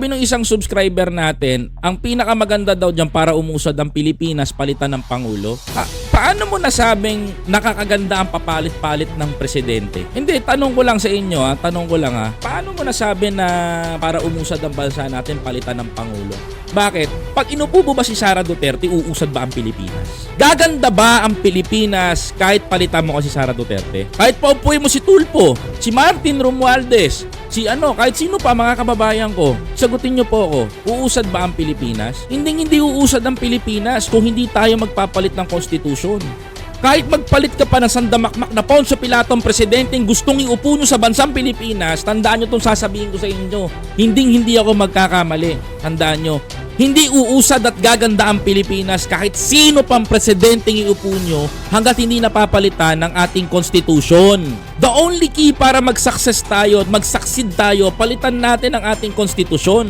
Sabi ng isang subscriber natin, ang pinakamaganda daw dyan para umusad ang Pilipinas palitan ng Pangulo. Ah, paano mo nasabing nakakaganda ang papalit-palit ng presidente? Hindi, tanong ko lang sa inyo ha, tanong ko lang ha. Paano mo nasabi na para umusad ang bansa natin palitan ng Pangulo? Bakit? Pag inupo mo ba si Sara Duterte, uusad ba ang Pilipinas? Gaganda ba ang Pilipinas kahit palitan mo kasi Sara Duterte? Kahit paupuin mo si Tulpo, si Martin Romualdez, si ano, kahit sino pa mga kababayan ko, sagutin niyo po ako, uusad ba ang Pilipinas? Hindi hindi uusad ang Pilipinas kung hindi tayo magpapalit ng konstitusyon. Kahit magpalit ka pa ng sandamakmak na Poncio Pilato ang presidenteng gustong iupo nyo sa bansang Pilipinas, tandaan nyo itong sasabihin ko sa inyo. Hindi hindi ako magkakamali. Tandaan nyo. Hindi uusad at gaganda ang Pilipinas kahit sino pang presidenteng iupo nyo hanggat hindi napapalitan ng ating konstitusyon. The only key para mag-success tayo at mag-succeed tayo, palitan natin ang ating konstitusyon.